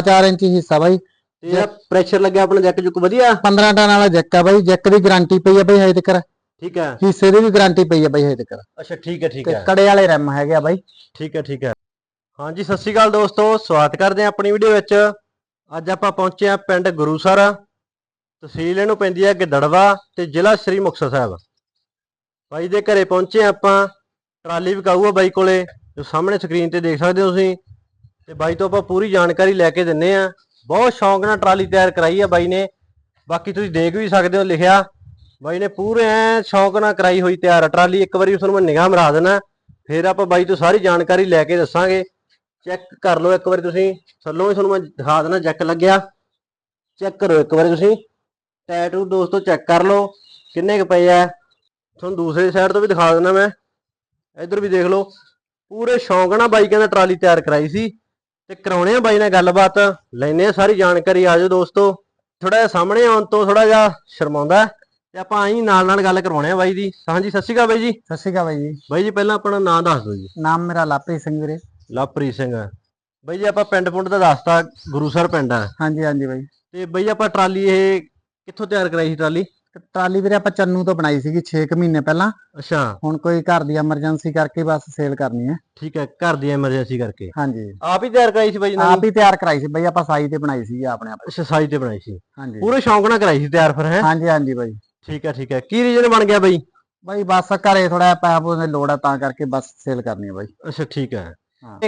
4 inch ਹਿੱਸਾ ਬਾਈ। ਤੇ pressure ਲੱਗਿਆ ਆਪਣਾ ਜੈਕ ਜੁਕ ਵਧੀਆ? 15 ਟਨ ਵਾਲਾ ਜੈਕ ਆ ਬਾਈ ਜੈਕ ਦੀ ਗਾਰੰਟੀ ਪਈ ਆ ਬਾਈ ਹਜੇ ਤੱਕ। ਠੀਕ ਹੈ ਹਿੱਸੇ ਦੀ ਵੀ ਗਾਰੰਟੀ ਪਈ ਆ ਬਾਈ ਹਜੇ ਤੱਕ। ਅੱਛਾ ਠੀਕ ਹੈ ਠੀਕ ਹੈ ਕੜੇ ਵਾਲੇ ਰੈਮ ਹੈਗੇ ਆ ਬਾਈ। ਠੀਕ ਹੈ ਠੀਕ ਹੈ ਹਾਂਜੀ ਸਤਿ ਸ਼੍ਰੀ ਅਕਾਲ ਦੋਸਤੋ ਸਵਾਗਤ ਕਰਦੇ ਹਾਂ ਆਪਣੀ ਵੀਡੀਓ ਵਿੱਚ। ਅੱਜ ਆਪਾਂ ਪਹੁੰਚੇ ਹਾਂ ਪਿੰਡ ਗੁਰੂਸਰ ਤਹਿਸੀਲ ਇਹਨੂੰ ਪੈਂਦੀ ਹੈ ਗਿੱਦੜਵਾ ਤੇ ਜ਼ਿਲ੍ਹਾ ਸ੍ਰੀ ਮੁਕਤਸਰ ਸਾਹਿਬ। ਬਾਈ ਦੇ ਘਰੇ ਪਹੁੰਚੇ ਆਪਾਂ। ਟਰਾਲੀ ਵਿਕਾਊ ਆ ਬਾਈ ਕੋਲੇ। ਜੋ ਸਾਹਮਣੇ ਸਕਰੀਨ ਤੇ ਦੇਖ ਸਕਦੇ ਹੋ ਤੁਸੀਂ। ਤੇ ਬਾਈ ਤੋਂ ਆਪਾਂ ਪੂਰੀ ਜਾਣਕਾਰੀ ਲੈ ਕੇ ਦਿੰਨੇ ਆ। ਬਹੁਤ ਸ਼ੌਂਕ ਨਾਲ ਟਰਾਲੀ ਤਿਆਰ ਕਰਾਈ ਆ ਬਾਈ ਨੇ। ਬਾਕੀ ਤੁਸੀਂ ਦੇਖ ਵੀ ਸਕਦੇ ਹੋ, ਲਿਖਿਆ। ਬਾਈ ਨੇ ਪੂਰੇ ਐ ਸ਼ੌਂਕ ਨਾਲ ਕਰਾਈ ਹੋਈ ਤਿਆਰ ਆ ਟਰਾਲੀ। ਇੱਕ ਵਾਰੀ ਤੁਹਾਨੂੰ ਮੈਂ ਨਿਗਾਹ ਮਰਾ ਦੇਣਾ ਫਿਰ ਆਪਾਂ ਬਾਈ ਤੋਂ ਸਾਰੀ ਜਾਣਕਾਰੀ ਲੈ ਕੇ ਦੱਸਾਂਗੇ। ਚੈੱਕ ਕਰ ਲਓ ਇੱਕ ਵਾਰੀ ਤੁਸੀਂ। ਥੱਲੋਂ ਵੀ ਤੁਹਾਨੂੰ ਮੈਂ ਦਿਖਾ ਦੇਣਾ ਜੈਕ ਲੱਗਿਆ। ਚੈੱਕ ਕਰੋ ਇੱਕ ਵਾਰੀ ਤੁਸੀਂ। ਟੈਟੂ ਦੋਸਤੋ ਚੈੱਕ ਕਰ ਲਓ, ਕਿੰਨੇ ਕੁ ਪਏ ਆ। ਤੁਹਾਨੂੰ ਦੂਸਰੀ ਸਾਈਡ ਤੋਂ ਵੀ ਦਿਖਾ ਦੇਣਾ ਮੈਂ। ਇੱਧਰ ਵੀ ਦੇਖ ਲਓ। ਪੂਰੇ ਸ਼ੌਂਕ ਨਾਲ ਬਾਈ ਕਹਿੰਦਾ ਟਰਾਲੀ ਤਿਆਰ ਕਰਾਈ ਸੀ। ਤੇ ਕਰਾਉਣੇ ਆ ਬਾਈ ਨਾਲ ਗੱਲਬਾਤ ਲੈਨੇ ਆ ਸਾਰੀ ਜਾਣਕਾਰੀ ਆਜੋ ਦੋਸਤੋ। ਥੋੜਾ ਜਿਹਾ ਸਾਹਮਣੇ ਆਉਣ ਤੋਂ ਥੋੜਾ ਜਿਹਾ ਸ਼ਰਮਾਉਂਦਾ ਤੇ ਆਪਾਂ ਆਈ ਨਾਲ ਨਾਲ ਗੱਲ ਕਰਵਾਉਣੇ ਆ ਬਾਈ ਦੀ। ਹਾਂਜੀ ਸਤਿ ਸ਼੍ਰੀ ਅਕਾਲ ਬਾਈ ਜੀ। ਸਤਿ ਸ਼੍ਰੀ ਅਕਾਲ ਬਾਈ ਜੀ। ਬਾਈ ਜੀ ਪਹਿਲਾਂ ਆਪਣਾ ਨਾਮ ਦੱਸ ਦਿਓ ਜੀ। ਨਾਮ ਮੇਰਾ ਲਾਪਰੀ ਸਿੰਘ ਵੀਰੇ। ਲਵਪ੍ਰੀਤ ਸਿੰਘ ਬਈ ਜੀ ਆਪਾਂ ਪਿੰਡ ਪੁੰਡ ਦਾ ਦੱਸਤਾ ਗੁਰੂਸਰ ਪਿੰਡ ਆ ਹਾਂਜੀ ਹਾਂਜੀ ਬਾਈ। ਤੇ ਬਈ ਆਪਾਂ ਟਰਾਲੀ ਇਹ ਕਿੱਥੋਂ ਤਿਆਰ ਕਰਾਈ ਸੀ ਟਰਾਲੀ? ਟਰਾਲੀ ਵੀਰੇ ਆਪਾਂ ਚੰਨੂ ਤੋਂ ਬਣਾਈ ਸੀਗੀ 6 ਮਹੀਨੇ ਪਹਿਲਾਂ। ਅੱਛਾ। ਹੁਣ ਕੋਈ ਘਰ ਦੀ ਐਮਰਜੈਂਸੀ ਕਰਕੇ ਬਸ ਸੇਲ ਕਰਨੀ ਹੈ। ਠੀਕ ਹੈ ਘਰ ਦੀ ਐਮਰਜੈਂਸੀ ਕਰਕੇ। ਹਾਂਜੀ। ਆਪ ਹੀ ਤਿਆਰ ਕਰਾਈ ਸੀ ਬਾਈ ਆਪ ਹੀ ਤਿਆਰ ਕਰਾਈ ਸੀ ਬਾਈ ਆਪਾਂ ਸਾਈ ਤੇ ਬਣਾਈ ਸੀ ਆਪਣੇ ਆਪ। ਅੱਛਾ ਸਾਈਜ਼ ਤੇ ਬਣਾਈ ਸੀ। ਹਾਂਜੀ। ਪੂਰੇ ਸ਼ੌਂਕ ਨਾਲ ਕਰਾਈ ਸੀ ਤਿਆਰ ਫਿਰ ਹੈ? ਹਾਂਜੀ ਹਾਂਜੀ ਬਾਈ। ਠੀਕ ਹੈ ਠੀਕ ਹੈ। ਕੀ ਰੀਜਨ ਬਣ ਗਿਆ ਬਾਈ? ਬਾਈ ਬਸ ਘਰੇ ਥੋੜਾ ਪੈਪ ਦੀ ਲੋੜ ਆ ਤਾਂ ਕਰਕੇ ਬਸ ਸੇਲ ਕਰਨੀ ਹੈ ਬਾਈ। ਅੱਛਾ ਠੀਕ ਹੈ।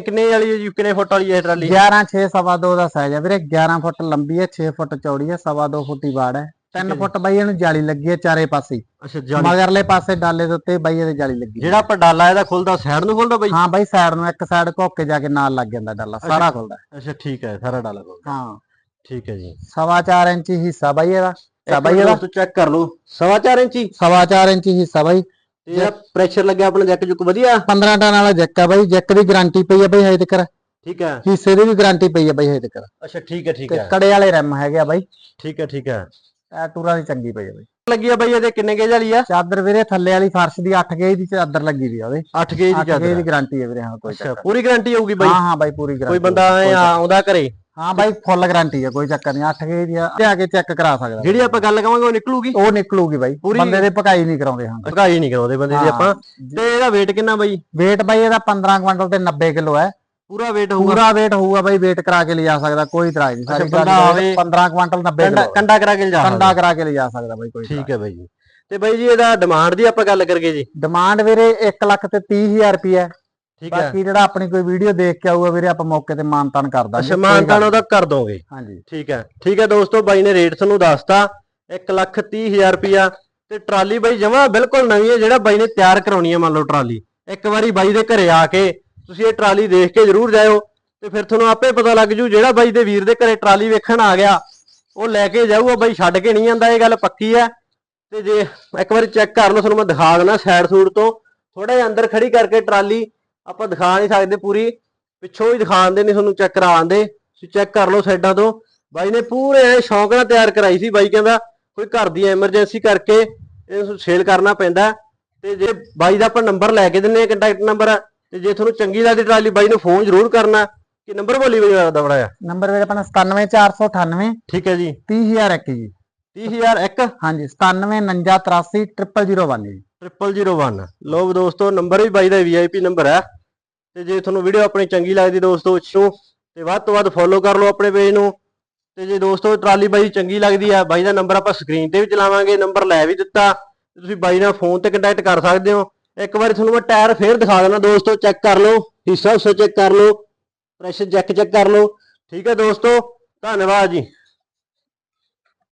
ਕਿੰਨੇ ਵਾਲੀ ਹੈ ਜੀ ਕਿੰਨੇ ਫੁੱਟ ਵਾਲੀ ਹੈ ਟਰਾਲੀ? 11 6 ਸਵਾ 2 ਦਾ ਸਾਈਜ਼ ਹੈ ਵੀਰੇ। 11 ਫੁੱਟ ਲੰਬੀ ਹੈ 6 ਫੁੱਟ ਚੌੜੀ ਹੈ ਸਵਾ 2 ਫੁੱਟ ਦੀ ਬਾੜ ਹੈ। 3 ਹੈ। ਫੁੱਟ ਬਾਈ ਇਹਨੂੰ ਜਾਲੀ ਲੱਗੀ ਹੈ ਚਾਰੇ ਪਾਸੇ। ਅੱਛਾ ਜਾਲੀ। ਮਗਰਲੇ ਪਾਸੇ ਡਾਲੇ ਦੇ ਉੱਤੇ ਬਾਈ ਇਹਦੇ ਜਾਲੀ ਲੱਗੀ। ਜਿਹੜਾ ਆਪਾਂ ਡਾਲਾ ਇਹਦਾ ਖੁੱਲਦਾ ਸਾਈਡ ਨੂੰ ਖੁੱਲਦਾ ਬਾਈ? ਹਾਂ ਬਾਈ ਸਾਈਡ ਨੂੰ ਇੱਕ ਸਾਈਡ ਘੁੱਕ ਕੇ ਜਾ ਕੇ ਨਾਲ ਲੱਗ ਜਾਂਦਾ ਡਾਲਾ ਸਾਰਾ ਖੁੱਲਦਾ। ਅੱਛਾ ਠੀਕ ਹੈ ਸਾਰਾ ਡਾਲਾ ਖੁੱਲਦਾ। ਹਾਂ। ਠੀਕ ਹੈ ਜੀ। ਸਵਾ 4 ਇੰਚ ਹਿੱਸਾ ਬਾਈ ਇਹਦਾ। ਮਿੰਟ ਇਹਦਾ। ਦੋਸਤੋ ਚੈੱਕ ਕਰ ਲਓ। ਸਵਾ ਚਾਰ ਇੰਚੀ? ਸਵਾ 4 ਇੰਚ ਹਿੱਸਾ ਬਾਈ। ਜਿਹੜਾ ਪ੍ਰੈਸ਼ਰ ਲੱਗਿਆ ਆਪਣਾ ਜੈਕ ਜੁਕ ਵਧੀਆ? 15 ਟਨ ਵਾਲਾ ਜੈਕ ਆ ਬਾਈ। ਜੈਕ ਦੀ ਗਾਰੰਟੀ ਪਈ ਆ ਬਾਈ ਹਜੇ ਤੱਕ। ਠੀਕ ਹੈ। ਹਿੱਸੇ ਦੀ ਵੀ ਗਾਰੰਟੀ ਪਈ ਆ ਬਾਈ ਹਜੇ ਤੱਕ। ਅੱਛਾ ਠੀਕ ਹੈ ਠੀਕ ਹੈ। ਕੜੇ ਵਾਲੇ ਰੈਮ ਹੈਗੇ ਆ ਬਾਈ। ਠੀਕ ਹੈ ਠੀਕ ਹੈ। ਇਹ ਟੂਰਾਂ ਦੀ ਚੰਗੀ ਪਈ ਆ ਬਾਈ। ਲੱਗੀ ਆ ਬਾਈ ਇਹਦੇ ਕਿੰਨੇ ਗੇਜ ਵਾਲੀ ਆ? ਚਾਦਰ ਵੀਰੇ ਥੱਲੇ ਵਾਲੀ ਫਰਸ਼ ਦੀ 8 ਗੇਜ ਦੀ ਚਾਦਰ ਲੱਗੀ ਵੀ ਆ ਉਹਦੇ। 8 ਗੇਜ ਦੀ 8 ਗੇਜ ਚਾਦਰ ਦੀ ਗਾਰੰਟੀ ਹੈ ਵੀਰੇ ਹਾਂ ਕੋਈ ਚੱਕਰ ਪੂਰੀ ਗਾਰੰਟੀ ਹੋਊਗੀ ਬਾਈ? ਹਾਂ ਹਾਂ ਬਾਈ ਪੂਰੀ ਗਾਰੰਟੀ ਕੋਈ ਬੰਦਾ ਆਉਂਦਾ ਘਰੇ? ਹਾਂ ਬਾਈ ਫੁੱਲ ਗਾਰੰਟੀ ਹੈ ਕੋਈ ਚੱਕਰ ਨਹੀਂ 8 ਗੇਜ ਦੀ ਆ। ਤੇ ਆ ਕੇ ਚੈੱਕ ਕਰਾ ਸਕਦਾ। ਜਿਹੜੀ ਆਪਾਂ ਗੱਲ ਕਵਾਂਗੇ ਉਹ ਨਿਕਲੂਗੀ? ਉਹ ਨਿਕਲੂਗੀ ਬਾਈ। ਬੰਦੇ ਦੇ ਪਕਾਈ ਨਹੀਂ ਕਰਾਉਂਦੇ ਹਾਂ। ਭਗਾਈ ਨਹੀਂ ਕਰਾਉਂਦੇ ਬੰਦੇ ਦੀ। ਆਪਾਂ। ਤੇ ਇਹਦਾ weight ਕਿੰਨਾ ਬਾਈ? weight ਬਾਈ ਇਹਦਾ 15 ਕੁਇੰਟਲ ਤੇ 90 ਕਿਲੋ ਹੈ। ਪੂਰਾ weight ਹੋਊਗਾ। ਪੂਰਾ weight ਹੋਊਗਾ ਬਾਈ weight ਕਰਾ ਕੇ ਲਿਜਾ ਸਕਦਾ ਕੋਈ ਇਤਰਾਜ਼ ਨਹੀਂ। ਸਾਰੀ ਅੱਛਾ, ਬੰਦਾ ਆਵੇ- 15 ਕੁਇੰਟਲ 90 ਕੰਡਾ ਕਿਲੋ। ਕੰਡਾ ਕਰਾ ਕੇ ਲਿਜਾ ਕੰਡਾ ਕਰਾ ਕੇ ਲਿਜਾ ਸਕਦਾ ਬਾਈ ਕੋਈ ਠੀਕ ਹੈ ਬਾਈ ਜੀ। ਤੇ ਬਾਈ ਜੀ ਇਹਦਾ ਡਿਮਾਂਡ ਦੀ ਆਪਾਂ ਗੱਲ ਕਰੀਏ ਜੀ। ਡਿਮਾਂਡ ਵੀਰੇ 1 ਲੱਖ ਤੇ 30000 ਰੁਪਏ ਠੀਕ ਹੈ। ਬਾਕੀ ਜਿਹੜਾ ਆਪਣੀ ਕੋਈ ਵੀਡੀਓ ਦੇਖ ਕੇ ਆਊਗਾ ਵੀਰੇ ਆਪਾਂ ਮੌਕੇ ਤੇ ਮਾਨਤਾਨ ਕਰ ਦਾਂਗੇ। ਅੱਛਾ ਮਾਨਤਾਨ ਉਹਦਾ ਕਰ ਦੋਗੇ। ਹਾਂਜੀ। ਠੀਕ ਹੈ। ਠੀਕ ਹੈ ਦੋਸਤੋ ਬਾਈ ਨੇ ਰੇਟ ਤੁਹਾਨੂੰ ਦੱਸਤਾ। 1 ਲੱਖ 30 ਹਜ਼ਾਰ ਰੁਪਿਆ ਤੇ ਟਰਾਲੀ ਬਾਈ ਜਮਾ ਬਿਲਕੁਲ ਨਵੀਂ ਹੈ ਜਿਹੜਾ ਬਾਈ ਨੇ ਤਿਆਰ ਕਰਾਉਣੀ ਹੈ ਮੰਨ ਲਓ ਟਰਾਲੀ। ਇੱਕ ਵਾਰੀ ਬਾਈ ਦੇ ਘਰੇ ਆ ਕੇ ਤੁਸੀਂ ਇਹ ਟਰਾਲੀ ਦੇਖ ਕੇ ਜ਼ਰੂਰ ਜਾਇਓ ਤੇ ਫਿਰ ਤੁਹਾਨੂੰ ਆਪੇ ਪਤਾ ਲੱਗ ਜੂ ਜਿਹੜਾ ਬਾਈ ਦੇ ਵੀਰ ਦੇ ਘਰੇ ਟਰਾਲੀ ਵੇਖਣ ਆ ਗਿਆ, ਉਹ ਲੈ ਕੇ ਜਾਊਗਾ, ਬਾਈ ਛੱਡ ਕੇ ਨਹੀਂ ਜਾਂਦਾ, ਇਹ ਗੱਲ ਪੱਕੀ ਹੈ। ਤੇ ਜੇ ਇੱਕ ਵਾਰੀ ਚੈੱਕ ਕਰ ਲਓ, ਤੁਹਾਨੂੰ ਮੈਂ ਦਿਖਾ ਦੇਣਾ ਸਾਈਡ ਸੂਡ ਤੋਂ। ਥੋੜਾ ਜਿਹਾ ਅੰਦਰ ਖੜੀ ਕਰਕੇ ਟਰਾਲੀ ਆਪਾਂ ਦਿਖਾ ਨਹੀਂ ਸਕਦੇ ਪੂਰੀ, ਪਿੱਛੋਂ ਹੀ ਦਿਖਾਉਂਦੇ ਨਹੀਂ ਤੁਹਾਨੂੰ ਚੈੱਕ ਕਰਾਉਂਦੇ ਤੁਸੀਂ ਚੈੱਕ ਕਰ ਲਓ ਸਾਈਡਾਂ ਤੋਂ। ਬਾਈ ਨੇ ਪੂਰੇ ਐਂ ਸ਼ੌਂਕ ਨਾਲ ਤਿਆਰ ਕਰਾਈ ਸੀ, ਬਾਈ ਕਹਿੰਦਾ ਕੋਈ ਘਰ ਦੀ ਐਮਰਜੈਂਸੀ ਕਰਕੇ ਇਹਨੂੰ ਸੇਲ ਕਰਨਾ ਪੈਂਦਾ। ਤੇ ਜੇ ਬਾਈ ਦਾ ਆਪਾਂ ਨੰਬਰ ਲੈ ਕੇ ਦਿੰਨੇ ਆ ਕੰਟੈਕਟ ਨੰਬਰ ਤੇ ਜੇ ਤੁਹਾਨੂੰ ਚੰਗੀ ਲੱਗਦੀ ਟਰਾਲੀ ਬਾਈ ਨੂੰ ਫੋਨ ਜ਼ਰੂਰ ਕਰਨਾ ਕਿ ਨੰਬਰ ਬੋਲੀ ਬਾਈ ਦਾ ਬੜਾ ਆ। ਨੰਬਰ ਵੀਰੇ ਆਪਣਾ 97498 ਠੀਕ ਹੈ ਜੀ। 30001 ਜੀ। 30001 ਹਾਂਜੀ 9798300001 ਜੀ। 0001 ਲੋਕ ਦੋਸਤੋ ਨੰਬਰ ਵੀ ਬਾਈ ਦਾ ਵੀਆਈਪੀ ਨੰਬਰ ਹੈ। ਤੇ ਜੇ ਤੁਹਾਨੂੰ ਵੀਡੀਓ ਆਪਣੀ ਚੰਗੀ ਲੱਗਦੀ ਦੋਸਤੋ ਇਸ਼ੂ ਤੇ ਵੱਧ ਤੋਂ ਵੱਧ ਫੋਲੋ ਕਰ ਲਓ ਆਪਣੇ ਪੇਜ ਨੂੰ। ਤੇ ਜੇ ਦੋਸਤੋ ਟਰਾਲੀ ਬਾਈ ਚੰਗੀ ਲੱਗਦੀ ਆ ਬਾਈ ਦਾ ਨੰਬਰ ਆਪਾਂ ਸਕਰੀਨ ਤੇ ਵੀ ਚਲਾਵਾਂਗੇ ਨੰਬਰ ਲੈ ਵੀ ਦਿੱਤਾ। ਤੁਸੀਂ ਬਾਈ ਨਾਲ ਫੋਨ ਤੇ ਕੰਟੈਕਟ ਕਰ ਸਕਦੇ ਹੋ। ਇੱਕ ਵਾਰੀ ਤੁਹਾਨੂੰ ਮੈਂ ਟਾਇਰ ਫੇਰ ਦਿਖਾ ਦੇਣਾ ਦੋਸਤੋ ਚੈੱਕ ਕਰ ਲਓ ਹਿੱਸਾ ਹੁੱਸਾ ਚੈੱਕ ਕਰ ਲਓ ਪ੍ਰੈਸ਼ਰ ਚੈੱਕ ਚੈੱਕ ਕਰ ਲਓ। ਠੀਕ ਹੈ ਦੋਸਤੋ, ਧੰਨਵਾਦ ਜੀ।